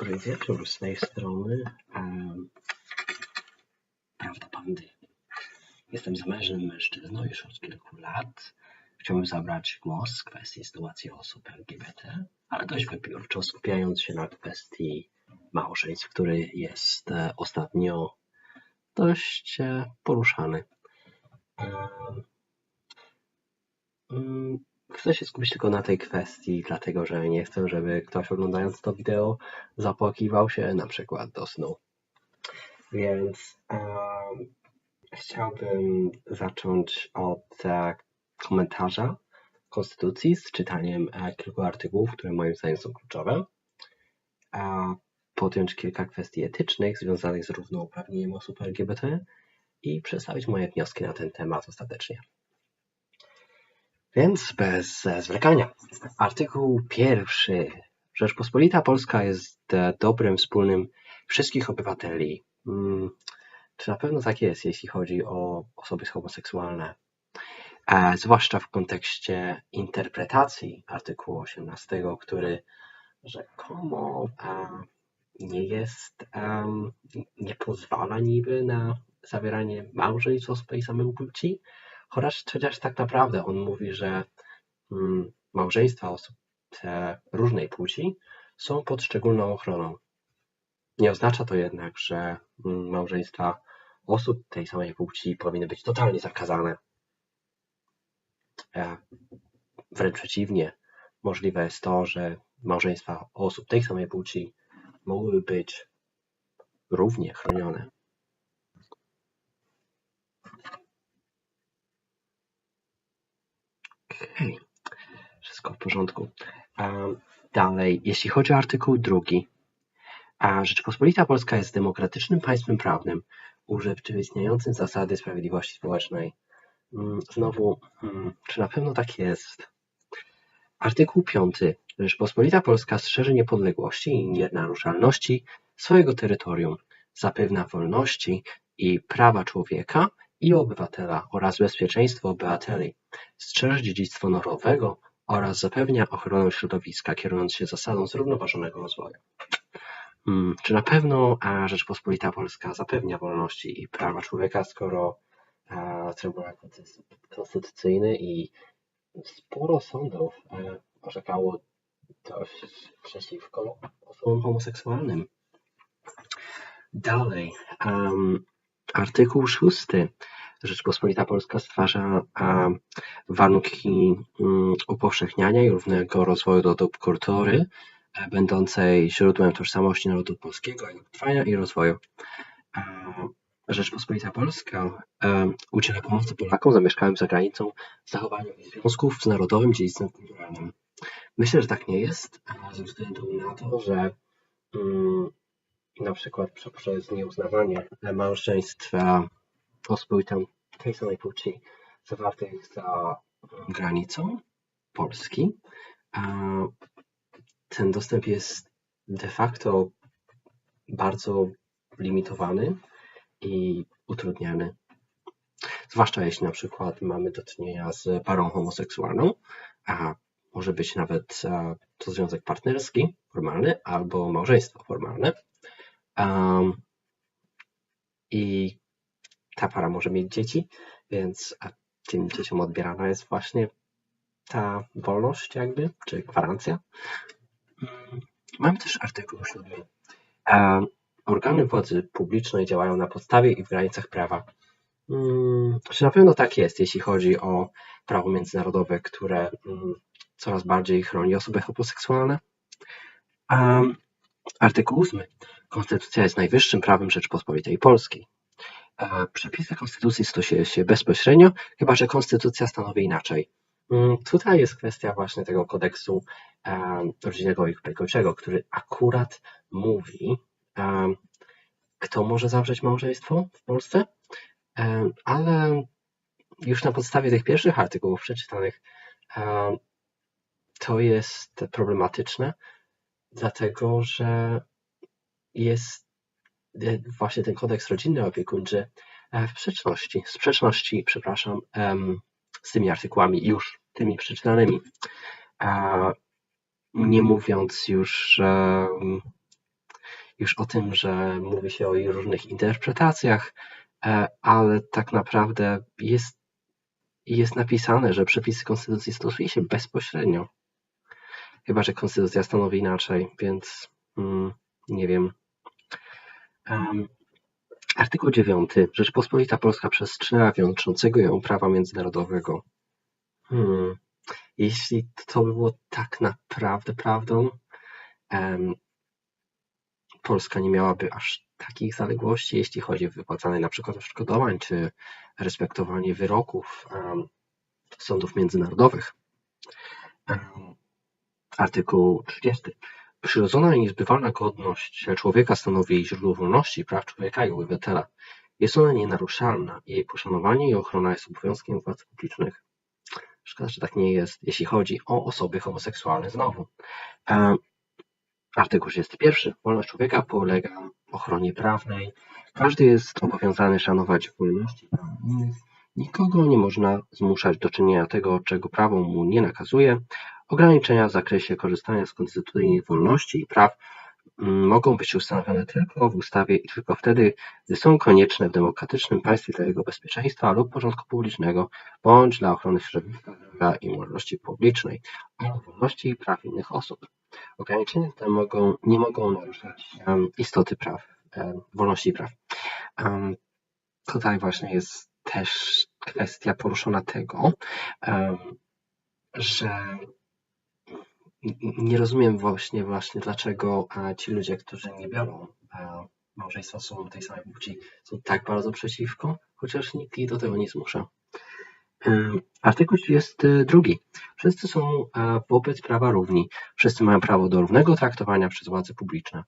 Dobry wieczór z tej strony. Pandy. Jestem zamężnym mężczyzną już od kilku lat. Chciałbym zabrać głos w kwestii sytuacji osób LGBT, ale dość wybiórczo, skupiając się na kwestii małżeństw, który jest e, ostatnio dość e, poruszany. Chcę się skupić tylko na tej kwestii, dlatego że nie chcę, żeby ktoś oglądając to wideo zapłakiwał się na przykład do snu. Więc um, chciałbym zacząć od e, komentarza Konstytucji z czytaniem e, kilku artykułów, które moim zdaniem są kluczowe. A podjąć kilka kwestii etycznych związanych z równouprawnieniem osób LGBT i przedstawić moje wnioski na ten temat ostatecznie. Więc bez zwlekania. Artykuł pierwszy. Rzeczpospolita Polska jest e, dobrem wspólnym wszystkich obywateli. Hmm, czy na pewno tak jest, jeśli chodzi o osoby homoseksualne? E, zwłaszcza w kontekście interpretacji artykułu 18, który rzekomo e, nie jest, nie pozwala niby na zawieranie małżeństw osób tej samej płci, Chociaż, chociaż tak naprawdę on mówi, że mm, małżeństwa osób różnej płci są pod szczególną ochroną. Nie oznacza to jednak, że mm, małżeństwa osób tej samej płci powinny być totalnie zakazane. E, wręcz przeciwnie, możliwe jest to, że małżeństwa osób tej samej płci mogłyby być równie chronione. wszystko w porządku. Dalej, jeśli chodzi o artykuł drugi. Rzeczpospolita Polska jest demokratycznym państwem prawnym urzeczywistniającym zasady sprawiedliwości społecznej. Mm, znowu, hmm, czy na pewno tak jest? Artykuł 5. Rzeczpospolita Polska strzeże niepodległości i nienaruszalności swojego terytorium, zapewnia wolności i prawa człowieka i obywatela oraz bezpieczeństwo obywateli, strzeże dziedzictwo narodowego oraz zapewnia ochronę środowiska, kierując się zasadą zrównoważonego rozwoju. Hmm, czy na pewno Rzeczpospolita Polska zapewnia wolności i prawa człowieka, skoro Trybunał Konstytucyjny i sporo sądów e, orzekało dość przeciwko osobom homoseksualnym? Dalej, um, Artykuł szósty. Rzeczpospolita Polska stwarza warunki mm, upowszechniania i równego rozwoju do kultury, e, będącej źródłem tożsamości narodu polskiego, trwania i rozwoju. Rzeczpospolita Polska e, udziela pomocy Polakom zamieszkałym za granicą w zachowaniu związków z narodowym dziedzictwem kulturalnym. Myślę, że tak nie jest, ze względu na to, że mm, na przykład poprzez nieuznawanie małżeństwa osób tej samej płci zawartych za granicą Polski, ten dostęp jest de facto bardzo limitowany i utrudniany. Zwłaszcza jeśli na przykład mamy do czynienia z parą homoseksualną, a może być nawet to związek partnerski formalny albo małżeństwo formalne. Um, I ta para może mieć dzieci, więc tym dzieciom odbierana jest właśnie ta wolność jakby, czy gwarancja. Mm, mamy też artykuł 7. Um, organy władzy publicznej działają na podstawie i w granicach prawa. Um, czy na pewno tak jest, jeśli chodzi o prawo międzynarodowe, które um, coraz bardziej chroni osoby homoseksualne? Artykuł 8. Konstytucja jest najwyższym prawem Rzeczypospolitej Polskiej. E, przepisy Konstytucji stosuje się bezpośrednio, chyba że Konstytucja stanowi inaczej. Mm, tutaj jest kwestia właśnie tego kodeksu e, rodzinnego i upiekuńczego, który akurat mówi, e, kto może zawrzeć małżeństwo w Polsce, ale już na podstawie tych pierwszych artykułów przeczytanych to jest problematyczne, dlatego że jest e, właśnie ten kodeks rodzinny opiekuńczy e, w sprzeczności, sprzeczności, przepraszam, z tymi artykułami już tymi przeczytanymi. Nie mówiąc już już o tym, że mówi się o różnych interpretacjach, e, ale tak naprawdę jest, jest napisane, że przepisy konstytucji stosuje się bezpośrednio. Chyba, że konstytucja stanowi inaczej, więc mm, nie wiem. Artykuł 9. Rzeczpospolita Polska przestrzega wiążącego ją prawa międzynarodowego. Hmm. Jeśli to by było tak naprawdę prawdą, um, Polska nie miałaby aż takich zaległości, jeśli chodzi o wypłacanie na przykład odszkodowań czy respektowanie wyroków um, sądów międzynarodowych. Um, artykuł 30. Przyrodzona i niezbywalna godność człowieka stanowi źródło wolności, praw człowieka i obywatela. Jest ona nienaruszalna. Jej poszanowanie i ochrona jest obowiązkiem władz publicznych. Szkoda, że tak nie jest, jeśli chodzi o osoby homoseksualne znowu. Artykuł 31. Wolność człowieka polega ochronie prawnej. Każdy jest obowiązany szanować wolności innych. Nikogo nie można zmuszać do czynienia tego, czego prawo mu nie nakazuje. Ograniczenia w zakresie korzystania z konstytucyjnych wolności i praw mm, mogą być ustanowione tylko w ustawie i tylko wtedy, gdy są konieczne w demokratycznym państwie dla jego bezpieczeństwa lub porządku publicznego, bądź dla ochrony środowiska zdrowia i moralności publicznej, oraz wolności i praw innych osób. Ograniczenia te mogą, nie mogą naruszać um, istoty praw, um, wolności i praw. Um, tutaj właśnie jest też kwestia poruszona tego, że nie rozumiem właśnie, właśnie dlaczego ci ludzie, którzy nie biorą małżeństwa są tej samej płci, są tak bardzo przeciwko, chociaż nikt ich do tego nie zmusza. Artykuł 32. Wszyscy są wobec prawa równi. Wszyscy mają prawo do równego traktowania przez władze publiczne.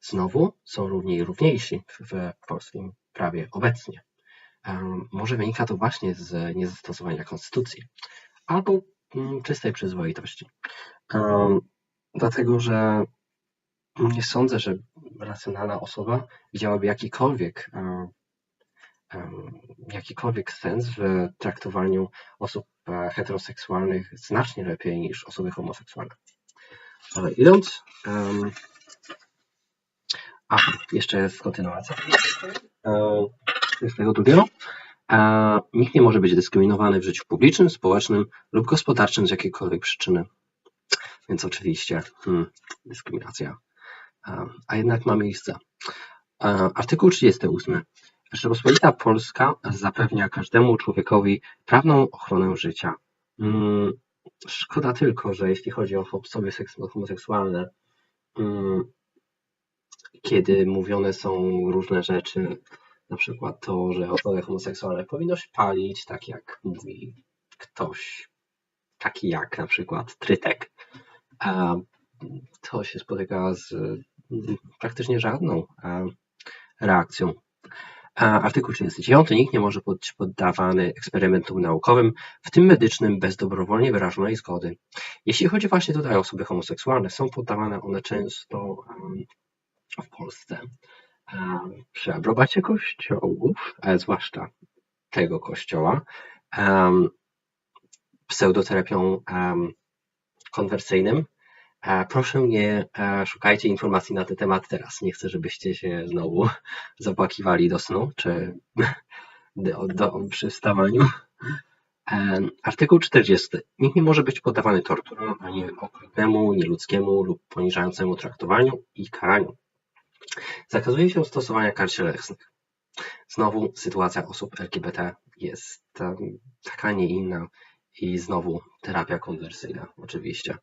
Znowu są równi i równiejsi w polskim prawie obecnie. Może wynika to właśnie z niezastosowania konstytucji albo mm, czystej przyzwoitości. Dlatego, że nie sądzę, że racjonalna osoba widziałaby jakikolwiek jakikolwiek sens w traktowaniu osób e, heteroseksualnych znacznie lepiej niż osoby homoseksualne. Ale idąc, um, a jeszcze jest kontynuacja. tego drugiego. E, nikt nie może być dyskryminowany w życiu publicznym, społecznym lub gospodarczym z jakiejkolwiek przyczyny. Więc oczywiście hmm, dyskryminacja, a jednak ma miejsce. Artykuł 38. Rzeczpospolita Polska zapewnia każdemu człowiekowi prawną ochronę życia. Hmm, szkoda tylko, że jeśli chodzi o osoby homoseksualne, hmm, kiedy mówione są różne rzeczy, na przykład to, że osoby homoseksualne powinno się palić, tak jak mówi ktoś, taki jak na przykład Trytek, to się spotyka z praktycznie żadną reakcją. Artykuł 39. Nikt nie może być poddawany eksperymentom naukowym, w tym medycznym, bez dobrowolnie wyrażonej zgody. Jeśli chodzi właśnie tutaj o osoby homoseksualne, są poddawane one często w Polsce przy aprobacie kościołów, zwłaszcza tego kościoła, pseudoterapią konwersyjnym. Proszę nie szukajcie informacji na ten temat teraz. Nie chcę, żebyście się znowu zapłakiwali do snu, czy do, do, przy wstawaniu. Artykuł 40. Nikt nie może być poddawany torturom ani okrutnemu, nieludzkiemu lub poniżającemu traktowaniu i karaniu. Zakazuje się stosowania kar cielesnych. Znowu sytuacja osób LGBT jest taka, nie inna i znowu terapia konwersyjna, oczywiście.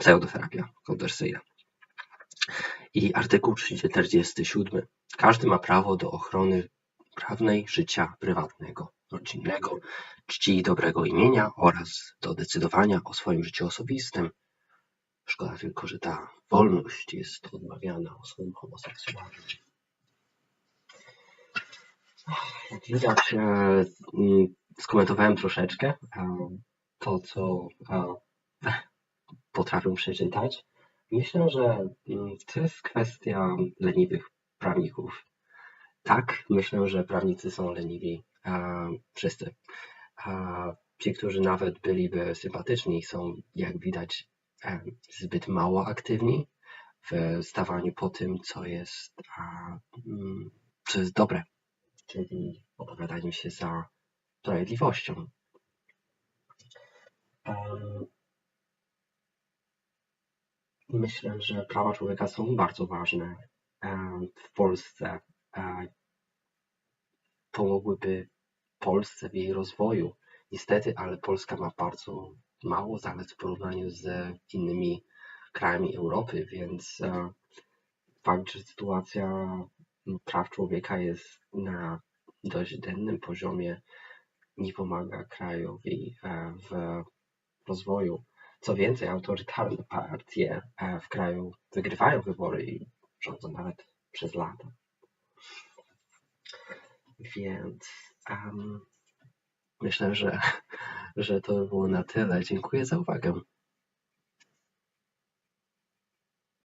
Pseudoterapia konwersyjna. I artykuł 47. Każdy ma prawo do ochrony prawnej życia prywatnego, rodzinnego, czci i dobrego imienia oraz do decydowania o swoim życiu osobistym, Szkoda tylko, że ta wolność jest odmawiana osobom homoseksualnym. Jak widać, e, mm, skomentowałem troszeczkę e, to, co e, potrafię przeczytać. Myślę, że mm, to jest kwestia leniwych prawników. Tak, myślę, że prawnicy są leniwi. Wszyscy. Ci, którzy nawet byliby sympatyczni, są, jak widać, zbyt mało aktywni, w stawaniu po tym, co jest, mm, co jest dobre, czyli opowiadaniu się za sprawiedliwością. Myślę, że prawa człowieka są bardzo ważne w Polsce. Pomogłyby Polsce w jej rozwoju. Niestety, ale Polska ma bardzo mało zalet w porównaniu z innymi krajami Europy, więc e, fakt, że sytuacja praw człowieka jest na dość dennym poziomie, nie pomaga krajowi e, w rozwoju. Co więcej, autorytarne partie e, w kraju wygrywają wybory i rządzą nawet przez lata. Więc um, myślę, że, że to by było na tyle. Dziękuję za uwagę.